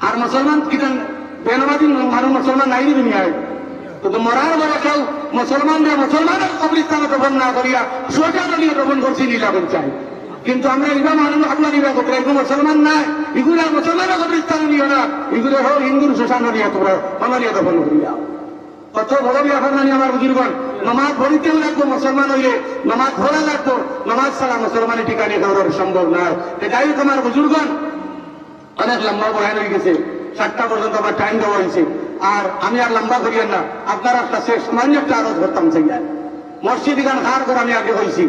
আর মুসলমান কিটান বেনবাদী মানুষ মুসলমান নাই দুনিয়ায়। কিন্তু মরার বলে কেউ মুসলমানদের মুসলমানের কবরিস্তানে দফন না করিয়া সোজা নদীয়ে দফন করছি নীলা চাই। কিন্তু আমরা এগুলো মানুষ আপনার নিবা করতে এগুলো মুসলমান নাই। এগুলো মুসলমানের কবরিস্তানে নিও না। এগুলো হোক হিন্দুর শ্মশান নিয়ে তোমরা অনরিয়া দফন করিয়া। কত বড় ব্যাপার নানি আমার বুজুর্গন নমাজ পড়িতেও লাগবো মুসলমান হইলে, নমাজ পড়া লাগবো। নমাজ ছাড়া মুসলমানের ঠিকানে দেওয়ার সম্ভব নয় তো যাই হোক বুজুর্গন অনেক লম্বা বয়ান হয়ে গেছে। সাতটা পর্যন্ত আমার টাইম দেওয়া হয়েছে। আর আমি আর লম্বা করিয়েন না। আপনার একটা শেষ সামান্য একটা আরও ধরতাম চাই মসজিদ গান হার করে আমি আগে হয়েছি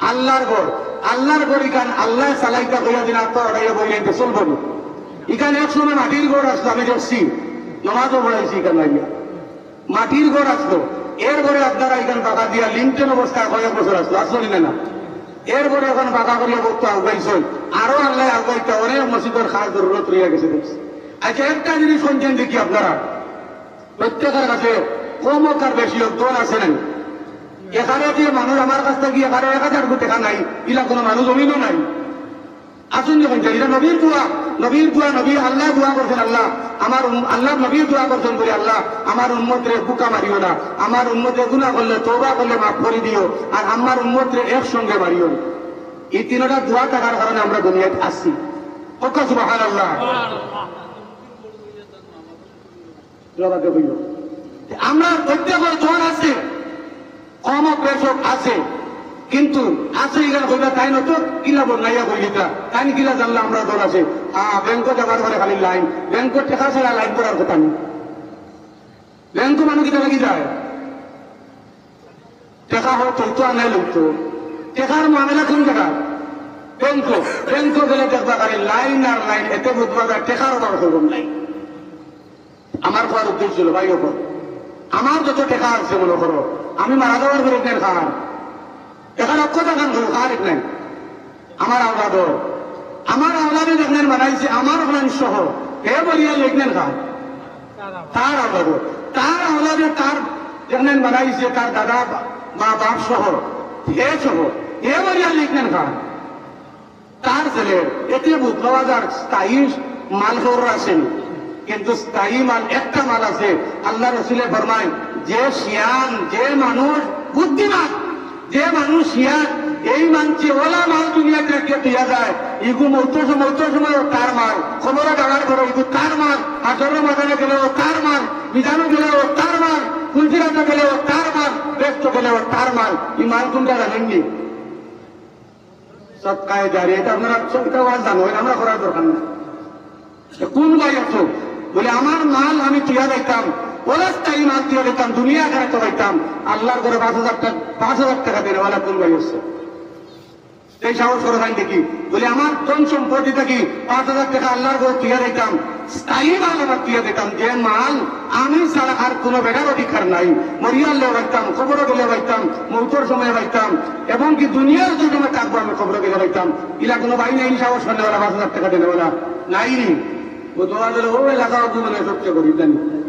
আল্লাহর গড় আল্লাহর গড় ইখান আল্লাহ চালাইতা কইয়া দিন আত্ম অড়াইয়া বইলেন চলবো ইখানে এক সময় মাটির গড় আসলো, আমি দেখছি নমাজও পড়াইছি ইখান লাগিয়া। মাটির ঘর আসলো। এর ঘরে আপনারা এখানে বাধা দিয়া লিমটেন অবস্থায় কয়েক বছর আসলো। আসলো না। না এর এখন বাধা করিয়া বলতে আগাইছে আরও আল্লাহ আগাইতে অনেক মসজিদের খাস জরুরত রইয়া গেছে আচ্ছা একটা জিনিস শুনছেন দেখি আপনারা। প্রত্যেকের কাছে কম হোক বেশি হোক, দোল আছে নাই। এখানে যে মানুষ আমার কাছ থেকে এখানে এক হাজার টাকা নাই, ইলা কোনো মানুষ জমিনও নাই। আসুন যখন এটা নবীর দোয়া নবীর দোয়া নবী আল্লাহ দোয়া করছেন আল্লাহ, আমার আল্লাহ নবীর দোয়া করছেন বলে আল্লাহ, আমার উন্মতরে বুকা মারিও না, আমার উন্মতে গুণা করলে তোবা করলে মাফ করে দিও, আর আমার উন্মতরে একসঙ্গে মারিও। এই তিনটা দোয়া থাকার কারণে আমরা দুনিয়ায় আসছি। কত সুবাহান আল্লাহ আমরা প্রত্যেকের জন আছে কম প্রেসক আছে। কিন্তু আছে এখানে কইলা তাই নত কিলা বনাইয়া কইলিতা তাই কিলা জানলে আমরা দল আছে? আ ব্যাংক যাবার পরে খালি লাইন ব্যাংক টেকা ছাড়া লাইন করার কথা নেই ব্যাংক মানুষ কিটা লাগি যায়? টেকা হয় তো আনাই লোকতো টেকার মামলা কোন জায়গা ব্যাংক ব্যাংক গেলে দেখবা খালি লাইন আর লাইন এতে বুধবা যায় টেকার অভাব করব নাই। আমার খাওয়ার উদ্দেশ্য ছিল ভাই ওপর আমার যত টেকা আছে, মনে করো আমি মারা যাওয়ার ইগনেন খান এখানে খান করো খার ইগনেন আমার আওলাদ, আমার আওলাদে দেখলেন বানাইছে, আমার ওখানে সহ। হে বলিয়া লিখলেন খান তার আওলাদ। তার আওলাদে তার দেখলেন বানাইছে, তার দাদা বা বাপ সহ। হে সহ। হে বলিয়া লিখলেন খান তার ছেলে। এতে বুধবা বাজার স্থায়ী মাল খবর আছেন। কিন্তু স্থায়ী মাল, একটা মাল আছে। আল্লাহ রসুলে ফরমায়, যে শিয়ান যে মানুষ বুদ্ধিমান যে মানুষ শিয়ান এই মানছে, ওলা মাল দুনিয়াতে রেখে দিয়া যায়। ইগু মৌতো মৌতো সময় ও তার মাল। খবরে ডালার করে ইগু তার মাল। হাজরের মাদানে গেলে ও তার মাল। বিজানু গেলে ও তার মাল। কুলফিরাতে গেলে ও তার মাল। ব্যস্ত গেলে ও তার মাল। এই মাল কোনটা রাখেননি সৎকায় জারি এটা আপনারা সৎকা ওয়াজ জানো এটা আমরা করার দরকার না কোন ভাই আছো? বলে, আমার মাল আমি তুইয়া দিতাম দিতাম, দুনিয়া খারাপ পাইতাম আল্লাহর করে পাঁচ হাজার টাকা পাঁচ হাজার টাকা দেবে ওলা কোন সাহস করে ভাই দেখি। বলে, আমার কোন সম্পত্তি থাকি পাঁচ হাজার টাকা আল্লাহর করে দিতাম? স্থায়ী মাল আমার দিতাম, যে মাল আমি ছাড়া আর কোনো বেটার অধিকার নাই। মরিয়ালে পাইতাম খবরও গেলে পাইতাম, মৌতর সময় পাইতাম। এবং কি দুনিয়ার যে সময় থাকব আমি খবর গেলে পাইতাম। ইলা কোনো ভাই নাই, সাহস করলে ওরা পাঁচ হাজার টাকা দেবে ওরা নাই ও তোমার ও এলাকা সবচেয়ে করি জানি।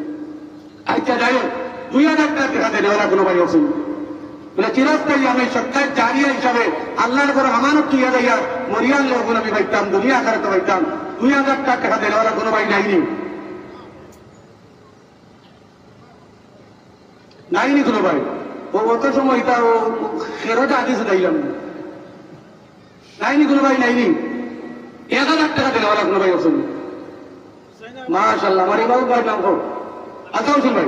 হোক দুই টাকা দেবে কোনো ভাই অসুবিধা বলে, চিরস্থায়ী আমি সত্যার জারিয়া হিসাবে আল্লাহর করে আমানত তুইয়া লোকগুলো আমি পাইতাম দুনিয়া আকারে তো পাইতাম দুই হাজার টাকা কোনো ভাই নাইনি। নাইনি ও অত ও খেরোটা আদিছে দিলাম নাইনি কোনো ভাই নাইনি। এক হাজার টাকা দিলে অসুবিধা মাশাল্লাহ আমার ভাই নাম আচ্ছা হোসেন ভাই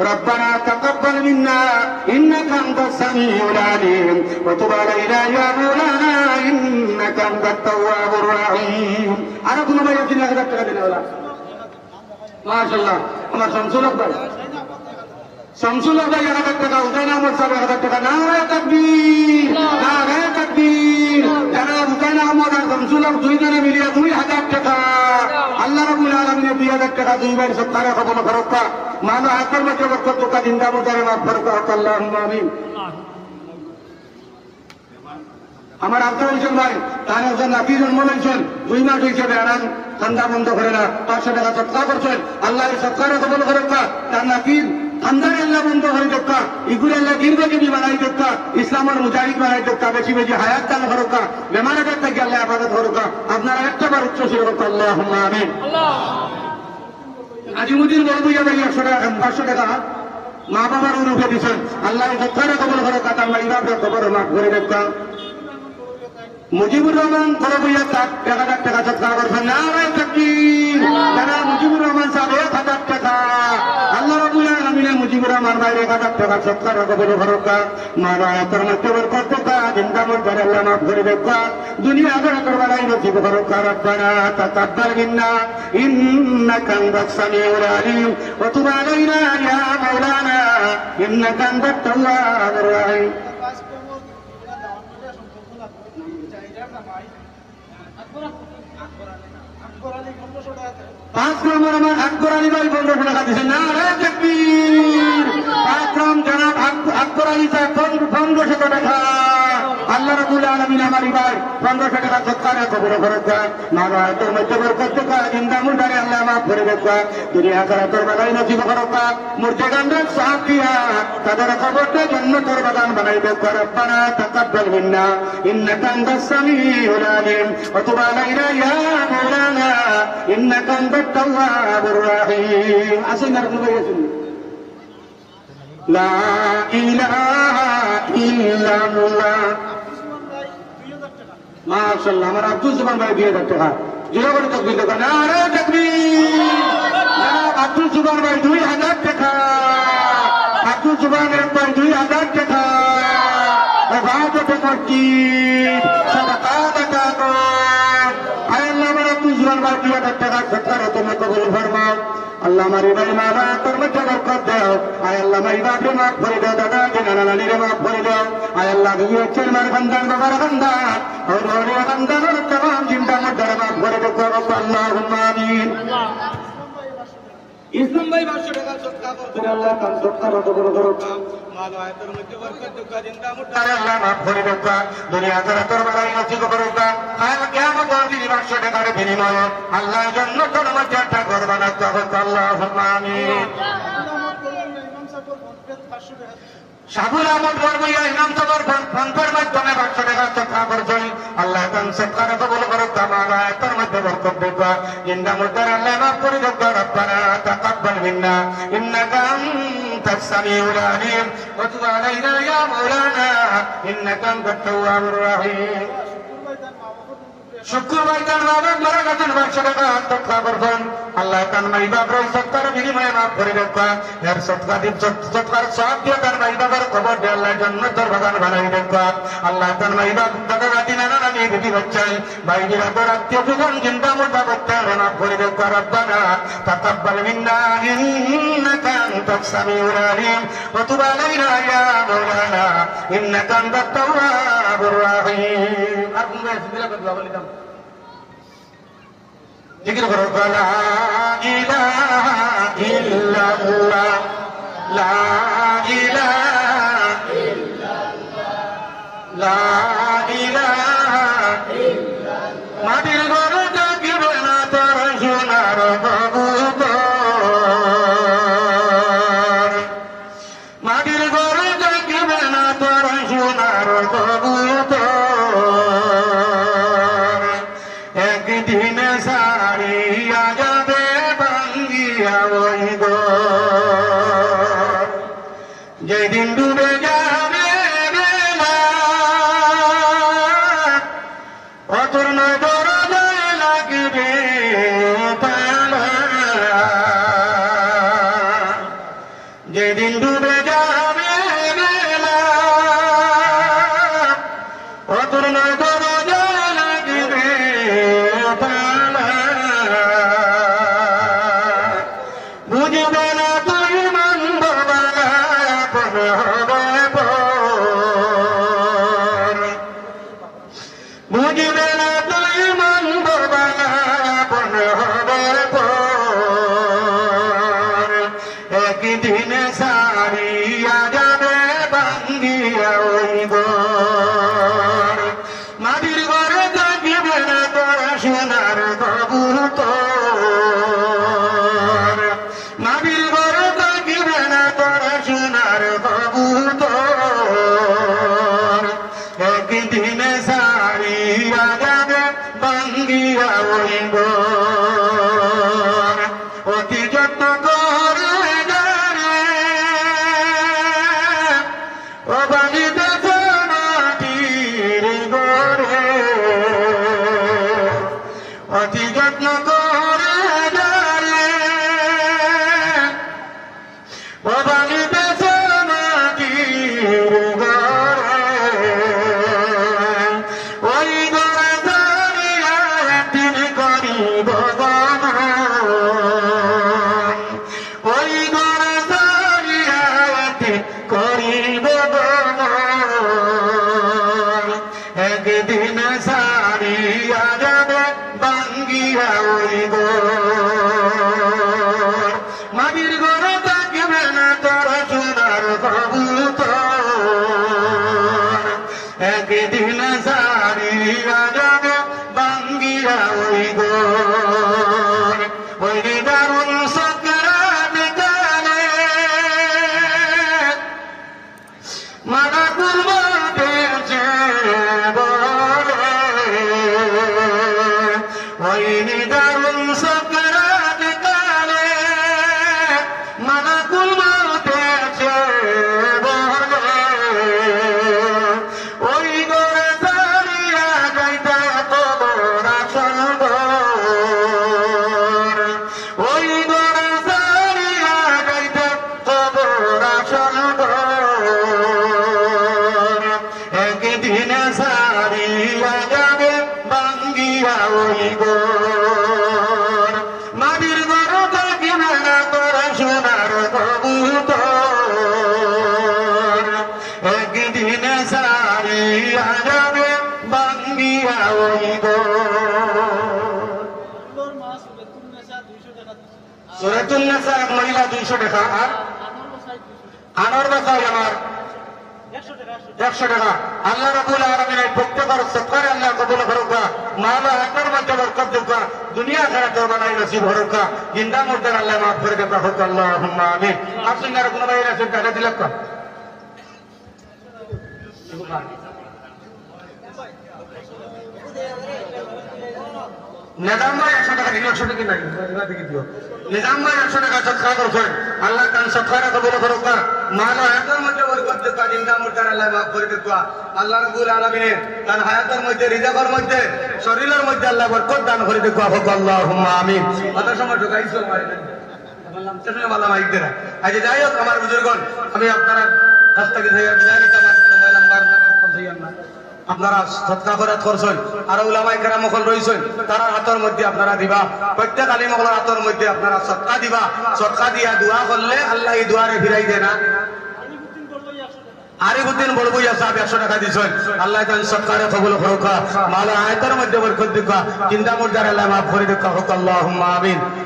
রব্বানা তাকাব্বাল মিন্না ইন্নাকা আনতাস সামিউল আলিম ওয়া তুব আলাইনা ইয়া মাওলানা ইন্নাকা আনতাত তাওয়াবুর রহিম আর কোন ভাই আছে না হাজার টাকা দিলে ওলা মাশাআল্লাহ আমার শামসুল হক ভাই। শামসুল হক ভাই, এক হাজার টাকা উদয় আহমদ সাহেব, এক হাজার টাকা। নারায় তাকবীর নারায় তাকবীর। যারা উদয় আহমদ আর শামসুল হক দুইজনে মিলিয়ে দুই হাজার টাকা? আল্লাহ আলমিনের টাকা দুই বার সত্তারে কবল ফরক্কা মানো হাতের মধ্যে বরকত দুকা জিন্দা মুদারে মাফ ফরক্কা আল্লাহ আমিন। আমার আব্দুল হোসেন ভাই, তার একজন নাতি জন্ম লইছেন দুই মাস হয়েছে বেড়ান ঠান্ডা বন্ধ করে না, পাঁচশো টাকা সৎকার করছেন আল্লাহ সৎকারে কবল ফরক্কা তার নাতির ঠান্ডার আল্লাহ বন্ধ করে দেখা ইগুর আল্লাহ দীর্ঘজীবী বানাই দেখা ইসলামের মুজাহিদ বানাই দেখা বেশি বেশি হায়াত দান ফরক্কা বেমার আঘাত থেকে আল্লাহ আবাদত ফরক্কা আপনারা একটা বার উচ্চ শির করতে আল্লাহ আমিন। আজিমুদ্দিন বুঝা ভাই একশো টাকা, পাঁচশো টাকা। মা বাবার দিচ্ছেন আল্লাহ সত্তরে কবল করে কাতার মাইবাবের খবর করে দেখতাম মুজিবুর রহমান পুরোপুরিয়া তাক এক হাজার টাকা সৎকার করবেন না তাকবীর যারা মুজিবুর রহমান সাহেব এক হাজার টাকা আল্লাহ রাবুল আলমিনে মুজিবুর রহমান ভাই এক হাজার টাকা সৎকার কবল ভরকা মা বাবা পরমাত্ম বরকত দেকা জিন্দা মন করে আল্লাহ মাফ করে দেকা দুনিয়া আগে করবার আই নসিব ভরকা রব্বানা তাকাব্বাল মিন্না ইন্নাকা আনতাস সামিউল আলিম ওয়া তুব আলাইনা ইয়া মাওলানা ইন্নাকা আনতাত তাওয়াবুর রহিম পাঁচ নম্বর আমার আকবর আলী ভাই পনেরোশো টাকা দিচ্ছে না রে তাকবীর! পাঁচ নাম আক- আকবর আলী সাহেব পনেরোশো টাকা আল্লাহ রবুল আলমিন আমার ভাই পনেরোশো টাকা সৎকারে খবর খরচা মারা তোর মধ্যে বরকত টাকা জিন্দা মুন্ডারে আল্লাহ মাফ করে দেখা দুনিয়া করা তোর বেলায় নসিব খরচা মূর্তি গান্ডের সাহাব দিয়া তাদের খবরটা জন্য তোর বাগান বানাই দেখা রব্বানা তাকাব্বাল মিন্না ইন্নাকা আনতাস সামিউল আলিম ওয়া তুব আলাইনা ইয়া মাওলানা ইন্নাকা আনতাত তাওয়াবুর রহিম আসেন আর নবী আসেন লা ইলাহা ইল্লাল্লাহ মাশাআল্লাহ, আমার আব্দুল জুবান ভাই দুই হাজার টাকা জিরো করে তকবির দেখা না আরে জনাব আব্দুল জুবান ভাই দুই হাজার টাকা। আব্দুল জুবানের ভাই দুই হাজার টাকা। এবাদত করছি সাদাকা এক হাজার টাকা খুবকার তুমি কবুল ফরমাও আল্লাহ আমার ইবাই মালা তোর মধ্যে বরকত দাও আয় আল্লাহ আমার ইবাকে মাফ করে দাও দাদা কে নানা নানিরে মাফ করে দাও আয় আল্লাহ ইসলাম ভাই 500 টাকা সদকা করবেন আল্লাহ তার মাল আয়াতের মধ্যে বরকত জিন্দা আল্লাহ মাফ করে দাও দুনিয়া করে তোর বাড়াই নসিব করুক কাল কিয়ামত দিন 500 টাকার বিনিময়ে আল্লাহ জান্নাতের মধ্যে একটা ঘর বানাতে হবে আল্লাহুম্মা আমিন। সাবুল আহমদ বরবইয়া ইমাম সবর ফোনপের মাধ্যমে পাঁচশো টাকা সৎকা করছেন আল্লাহ তান সৎকার কবুল করুক আমার আয়াতের মধ্যে বরকত দিবা জিন্দা মুদ্দার আল্লাহ মাফ করে দাও রব্বানা তাকাব্বাল মিন্না ইন্নাকা আনতাস সামিউল আলিম ওয়া তুব আলাইনা ইয়া মাওলানা ইন্নাকা আনতাত তাওয়াবুর রহিম শুক্রবার তার বাবা মারা গেছেন পাঁচশো টাকা সৎকা করবেন আল্লাহ তার মাই বাবার সৎকার বিনিময়ে মাফ করে দেখা এর সৎকা দিন সৎকার সব দিয়ে তার মাই বাবার খবর দিয়ে আল্লাহ জন্য তোর বাগান বানাই দেখা আল্লাহ তার মাই বাপ দাদা দাদি নানা নানি দিদি বাচ্চাই। ভাই দিরা তোর আত্মীয় স্বজন চিন্তা মোটা করতে হবে মাফ করে দেখা রব্বানা তাকাব্বাল মিন্না ইন্নাকা আনতাস সামিউল আলিম। ওয়া তুব আলাইনা ইয়া মাওলানা ইন্নাকা আনতাত তাওয়াবুর রহিম। আর কোন বিসমিল্লাহ করে দোয়া বলিতাম জিকির করো লা ইলাহা ইল্লাল্লাহ লা ইলাহা লা ইলাহা মাটির ঘর থাকিবে ও দুইশো টাকা, আর? আনোর বাসায় আমার একশো টাকা। আল্লাহ রবুল আলমিনের প্রত্যেকের সৎকারে আল্লাহ কবুল করুকা মালা একর মধ্যে বরকত দুকা দুনিয়া ছাড়া তোর বানাই নসিব হরুকা জিন্দা মুর্দার আল্লাহ মাফ করে দেবা হোক আল্লাহ আমিন। আপনি কোনো ভাই আছেন টাকা দিলাম নিজাম ভাই একশো টাকা দিন একশো টাকা নাই। নিজাম ভাই একশো টাকা সৎকার করছেন আল্লাহ তান সৎকারে কবুল করুকা মালা একর মধ্যে বরকত দুকা জিন্দা মুর্দার আল্লাহ মাফ করে দেবা আল্লাহ রবুল আলমিনের তার হায়াতের মধ্যে রিজাবের মধ্যে, শরীরের মধ্যে আল্লাহ বরকত দান করে দেবা হোক আল্লাহ আমিন। কত সময় ঢুকাইছো আজ যাই হোক, আমার বুজুর্গন আমি আপনারা কাছ থেকে বিদায় নিতে আমার মোবাইল নাম্বার আপনারা সৎকা করে করছেন। আর উলামাই কেরাম রয়েছেন তারা হাতের মধ্যে আপনারা দিবা। প্রত্যেক আলী মকলের হাতের মধ্যে আপনারা সৎকা দিবা। সৎকা দিয়া দোয়া করলে আল্লাহ এই দোয়ারে ফিরাই দেয় না। আরিফুদ্দিন বড়বুইয়া সাহেব একশো টাকা আল্লাহ সৎকারে মালা আয়তার মধ্যে বরকত চিন্তা মুর্দার আল্লাহ মাফ করে দিকা। হোক আমিন।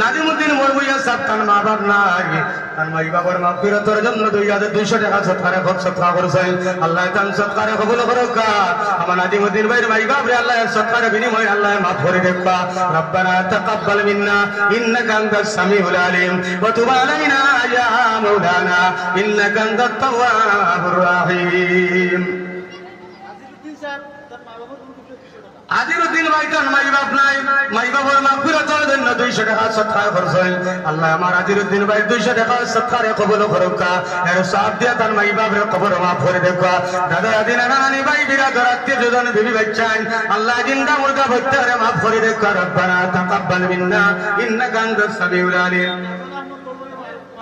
নাজিমুদ্দিন মা বড়বুইয়া সাহেব তার মা বাপ নাই। তার মাই বাবার মাফিরতের জন্য দুই হাজার দুইশো টাকা সৎকারে ভোগ, সৎকার করেছেন। আল্লাহ তান সৎকারে কবুল করুক। আমার নাজিমুদ্দিন ভাইয়ের মাই বাপ রে, আল্লাহ সৎকারে বিনিময় আল্লাহ মাফ করে দেখবা রব্বানা তাকাব্বাল মিন্না, ইন্নাকা আনতাস সামিউল আলিম। ওয়া তুব আলাইনা ইয়া মাওলানা, ইন্নাকা আনতাত তাওয়াবুর রাহিম নাজিমুদ্দিন স্যার তার মা বাবার কোনো দুশো টাকা আজিরুদ্দিন ভাই তার মাই বাপ নাই মাই বাবার মাগফিরাতের জন্য 200 টাকা সৎকার করছেন। আল্লাহ আমার আজিরুদ্দিন ভাই 200 টাকা সৎকারে কবুল করুক এর সব দিয়া তার মাই বাপের কবর মাফ করে দেখা দাদা দাদি নানি ভাই বিরাদর আত্মীয় স্বজন, বিবি বাচ্চান, আল্লাহ জিন্দা মুর্দা বচ্চারে মাফ করে দেখা রব্বানা তাকাব্বাল মিন্না, ইন্নাকা আনতাস সামিউল আলিম।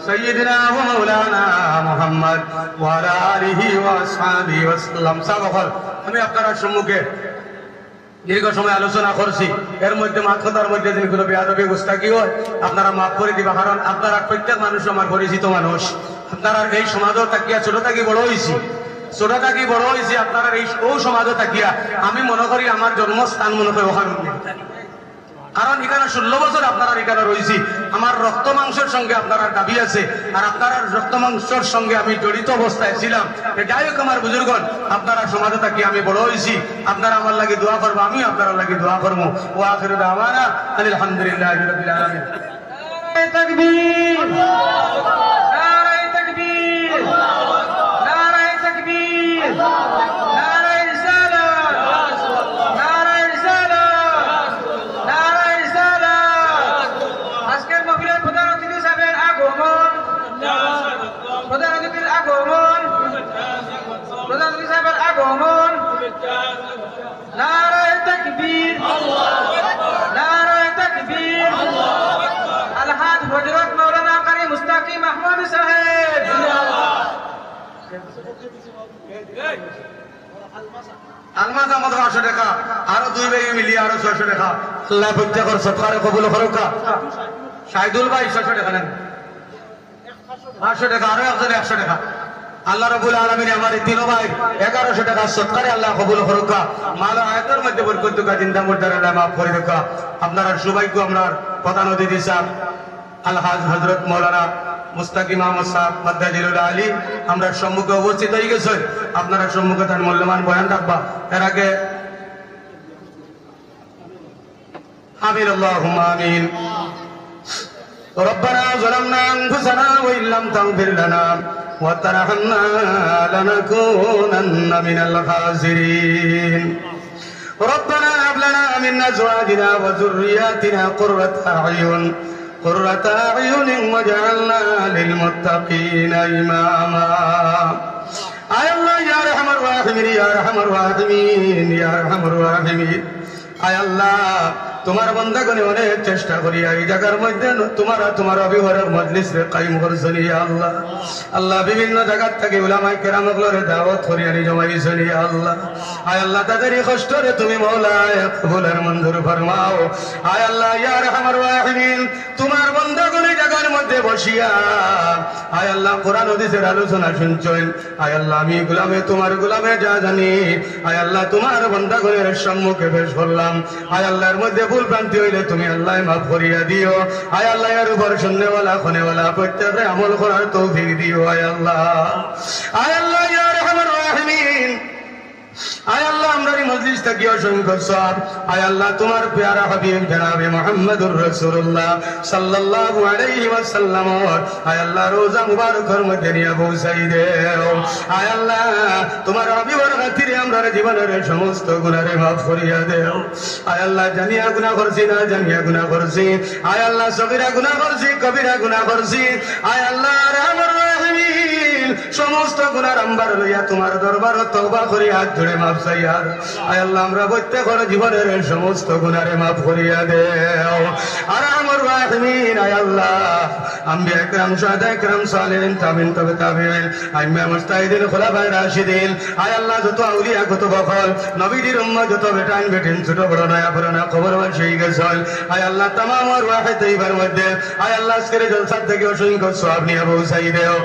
سيدنا ومولانا محمد وعلى آله وأصحابه وسلم সাবকল আমি আপনার সম্মুখে দীর্ঘ সময় আলোচনা করছি এর মধ্যে মাত কথার মধ্যে যদি কোনো বেয়াদবি গুস্তাকি হয় আপনারা মাফ করে দিবা কারণ আপনারা প্রত্যেক মানুষ আমার পরিচিত মানুষ আপনারা এই সমাজও তাকিয়া ছোট থাকি বড় হয়েছি ছোট থাকি বড় হয়েছি আপনারা এই ও সমাজও তাকিয়া আমি মনে করি আমার জন্মস্থান মনে করি ওখানে কারণ এখানে ষোলো বছর আপনারা এখানে রয়েছি। আমার রক্ত মাংসের সঙ্গে আপনারা দাবি আছে আর আপনারা রক্ত মাংসের সঙ্গে আমি জড়িত অবস্থায় ছিলাম। যাই হোক আমার বুজুর্গন আপনারা সমাজে থাকি আমি বড় হয়েছি। আপনারা আমার লাগে দোয়া করব আমি আপনারা লাগে দোয়া করব। ও আখির দাওয়ানা আলহামদুলিল্লাহ তাকবীর। তাকবীর নারায়ে তাকবীর নারায়ে রিসালাত নারায়ে রিসালাত নারায়ে রিসালাত আজকের মাহফিলের প্রধান অতিথি সাহেবের আগমন প্রধান অতিথির আগমন প্রধান অতিথি সাহেবের আগমন। নারায়ে তাকবীর নারায়ে তাকবীর। আলহাজ হজরত মৌলানা কারি মুস্তাকি মাহমুদ সাহেব। আলমাজ আমাদের টাকা আরও দুই ভাই মিলিয়ে আরও ছয়শো টাকা। আল্লাহ কবুল করুকা। সাইদুল ভাই ছয়শো টাকা নেন। পাঁচশো টাকা, আরও একজন একশো টাকা। আল্লাহ রবুল আলমিন আমার তিন ভাই, এগারোশো টাকা আল্লাহ কবুল মাল আয়তের মধ্যে আল্লাহ মাফ করে আপনার সৌভাগ্য আপনার প্রধান অতিথি সাহেব, আলহাজ হজরত মৌলানা মুস্তাকিম আহমদ সাহেব মাদ্দাজিরুল আলী, আমরা সম্মুখে উপস্থিত হয়ে গেছেন আপনারা সম্মুখে তার মূল্যবান বয়ান রাখবা। এর আগে আমিন আল্লাহুম আমিন। ربنا ظلمنا أنفسنا وإن لم تغفر لنا وترحمنا لنكونن من الخاسرين. ربنا هب لنا من أزواجنا وذرياتنا قرة أعين قرة أعين وجعلنا للمتقين إماما. آي الله يا رحم الراحمين يا رحم الراحمين يا رحم الراحمين. آي الله তোমার বন্দাগণে অনেক চেষ্টা করি এই জায়গার মধ্যে তোমার তোমার অভিভাবক মজলিস কাইম করছেন আল্লাহ। আল্লাহ বিভিন্ন জায়গার থেকে উলামাই কেরামগুলোরে দাওয়াত করি আনি জমাইছেন, ইয়া আল্লাহ। আয় আল্লাহ তাদের তুমি মৌলায় কবুলের ফরমাও। আয় আল্লাহ, ইয়া রহমান রাহিমিন তোমার বন্দাগণে জায়গার মধ্যে বসিয়া। আয় আল্লাহ, কোরআন আলোচনা শুনছেন। আয় আল্লাহ, আমি গোলামে, তোমার গোলামে যা জানি। আয় আল্লাহ, তোমার বন্দাগণের সম্মুখে পেশ করলাম। আয় আল্লাহর মধ্যে ভুল ভ্রান্তি হইলে তুমি আল্লাহ মাফ করিয়া দিও। আয় আল্লাহ, এর উপর শুননেওয়ালা খনেওয়ালা প্রত্যেকে আমল করার তৌফিক দিও আয় আল্লাহ। আয় আল্লাহ আয় আল্লাহ, আমরা এই মজলিস থাকি অসংখ্য সব আয় আল্লাহ, তোমার প্যারা হাবিব জনাবে মোহাম্মদুর রাসূলুল্লাহ সাল্লাল্লাহু আলাইহি ওয়াসাল্লাম। আয় আল্লাহ, রোজা মধ্যে নিয়ে পৌঁছাই আয় আল্লাহ, তোমার খাতিরে আমরা জীবনের সমস্ত মাফ করিয়া আয় আল্লাহ, জানিয়া গুনাহ করছি না, জানিয়া করছি। আয় আল্লাহ করছি, কবিরা গুনাহ করছি। আয় আল্লাহ রাহিমিন সমস্ত গুনার আম্বার লইয়া তোমার দরবার তওবা করি, হাত জুড়ে মাফ চাইয়া আয় আল্লাহ, আমরা প্রত্যেকের জীবনের সমস্ত গুনারে মাফ করিয়া দেও। আর আমার রাহিমিন, আয় আল্লাহ। আম্বিয়া একরাম, সাদা একরাম সালেন তাবিন তবে তামিন আমি তাবিন আইমা মুস্তাহিদিন খোলাফায়ে রাশিদিন। আয় আল্লাহ, যত আউলিয়া, কত বকল নবীজির উম্মত, যত বেটান বেটিন, ছোট, বড়, নয়া, পুরানা খবর সেই গেছল আয় আল্লাহ, তামাম আর ওয়াহিদ এইবার মধ্যে। আয় আল্লাহ, আজকের জলসার থেকে অসংখ্য সওয়াব নিয়ে পৌঁছাই দেও।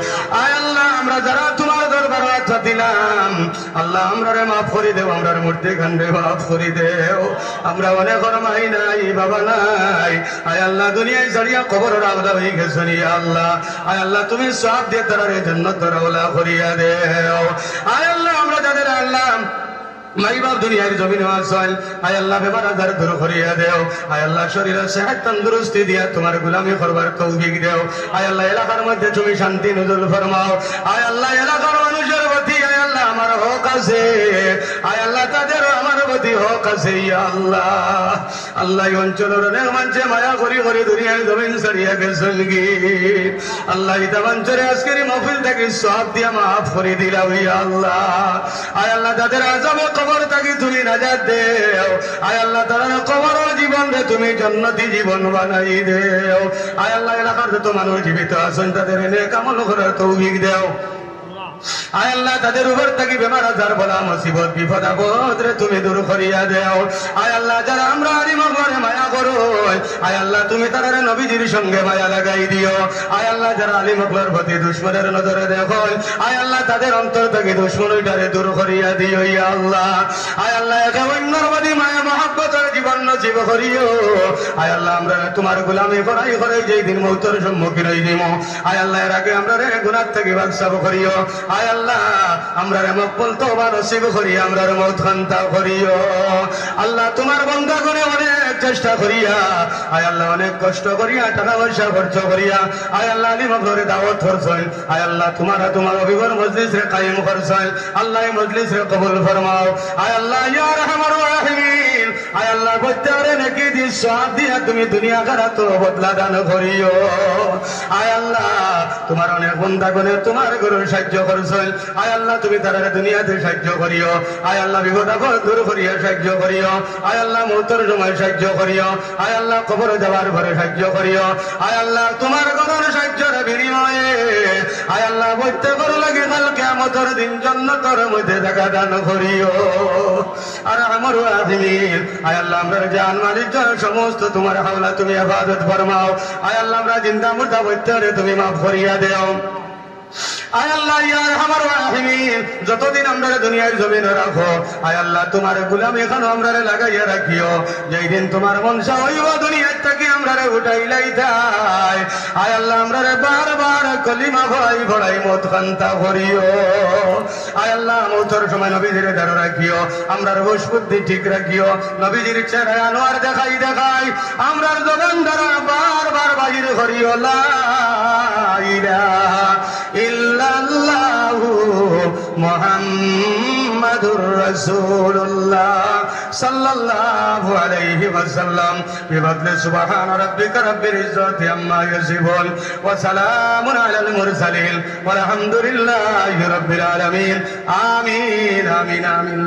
আয় আল্লাহ আমরা যারা তোমার দরবার আচ্ছা দিলাম, আল্লাহ আমরা মাফ করে দেও আমরা মূর্তি খান্ডে মাফ করে দেও। আমরা অনেক মাই নাই, বাবা নাই। আয় আল্লাহ, দুনিয়ায় জড়িয়া খবর রাবলা হয়ে গেছে আল্লাহ। আয় আল্লাহ, তুমি সব দিয়ে তারা রে তোরা রাওলা করিয়া দেও। আয় আল্লাহ, আমরা যাদের আল্লাহ মাই বাপ দুনিয়ার জমিন আসল আয় আল্লাহ বেমার আজার দূর করিয়া দেও। আয় আল্লাহ শরীরের সেহাত তন্দুরস্তি দিয়া তোমার গুলামি করবার তৌফিক দেও। আয় আল্লাহ এলাকার মধ্যে তুমি শান্তি নজর ফরমাও। আয় আল্লাহ এলাকার মানুষের তুমি কবর জীবন জন্নতি জীবন বানাই দেও। আয় আল্লাহ, এলাকার যত মানুষ জীবিত আছেন, তাদের এনে কামল করার তৌফিক দেও। আয় আল্লাহ, তাদের উপর থাকি বেমার আজার বলা মুসিবত, বিপদ, আপদ রে তুমি দূর করিয়া দেও। আয় আল্লাহ, যারা আমরা আলিম ঘরে মায়া করো, আয় আল্লাহ, তুমি তাদের নবীজির সঙ্গে মায়া লাগাই দিও। আয় আল্লাহ, যারা আলিম আকবর প্রতি দুশ্মনের নজরে দেখো, আয় আল্লাহ, তাদের অন্তর থেকে দুশ্মন ওইটারে দূর করিয়া দিও, ইয়া আল্লাহ। আয় আল্লাহ, একে অন্যর প্রতি মায়া মহাব্বতের জীবন নজীব করিও। আয় আল্লাহ, আমরা তোমার গোলামি করাই করে যেই দিন মৌতর সম্মুখীন হই দিব আয় আল্লাহ, এর আগে আমরা রে গুনার থেকে বাদশাহ করিও। আয় আল্লাহ আমরা করি আমরা করিও আল্লাহ তোমার বন্ধা করে অনেক চেষ্টা করিয়া আয় আল্লাহ অনেক কষ্ট করিয়া, টাকা পয়সা খরচ করিয়া আল্লাহ আলী মকবরে দাওয়াত করছেন। আল্লাহ তোমার তোমার অভিবর মজলিস রে কায়েম করছেন। আল্লাহ মজলিস রে কবুল ফরমাও। আয় আল্লাহ, ইয়া রাহিমিন। আয় আল্লাহ বৈদ্যারে নাকি? দি সব দিয়া তুমি দুনিয়া খারা তো বদলা দান করিও। আয় আল্লাহ, তোমার অনেক বন্ধা করে তোমার গরুর সাহায্য করছেন। আয় আল্লাহ, তুমি তারা দুনিয়াতে সাহায্য করিও। আয় আল্লাহ, বিপদ আপদ দূর করিয়া সাহায্য করিও। আয় আল্লাহ, মৌতর সময় সাহায্য করিও। আয় আল্লাহ, কবর যাওয়ার পরে সাহায্য করিও। আয় আল্লাহ, তোমার গরুর সাহায্যের বিনিময়ে। আয় আল্লাহ বৈদ্য করো লাগে কাল কেমতর দিন জন্নতর মধ্যে দেখা দান করিও। আর আমার আদিমিন আয় আল্লাহ আমরা আমরা জিন্দা মুর্দা বৈত্যরে তুমি মাফ করিয়া দেও। যতদিন আমরা দুনিয়ার রাখো, আয় আল্লাহ, তোমার গুলাম আমরা লাগাইয়া রাখিও। তোমার মনসা হইব, দুনিয়ার থেকে আমরা আয় আল্লাহ, আমরা কলিমা ভরাই মত কান্তা করিও আয় আল্লাহ, মৌতর সময় নবীজির রাখিও। হুশ বুদ্ধি ঠিক রাখিও। নবীজির চেহারা আনোয়ার দেখাই দেখাই। আমরা জবান দ্বারা বারবার বাহির করিও লা ইল্লাল্লাহু মুহাম্মাদুর রাসূলুল্লাহ সাল্লাল্লাহু আলাইহি ওয়াসাল্লাম। বিফadli সুবহান রাব্বিকা রাব্বিল ইজ্জাতি আম্মা ইয়াসিফুন ওয়া সালামুন আলাল মুরসালিন। ওয়া আলহামদুলিল্লাহি রাব্বিল আলামিন। আমিন আমিন আমিন।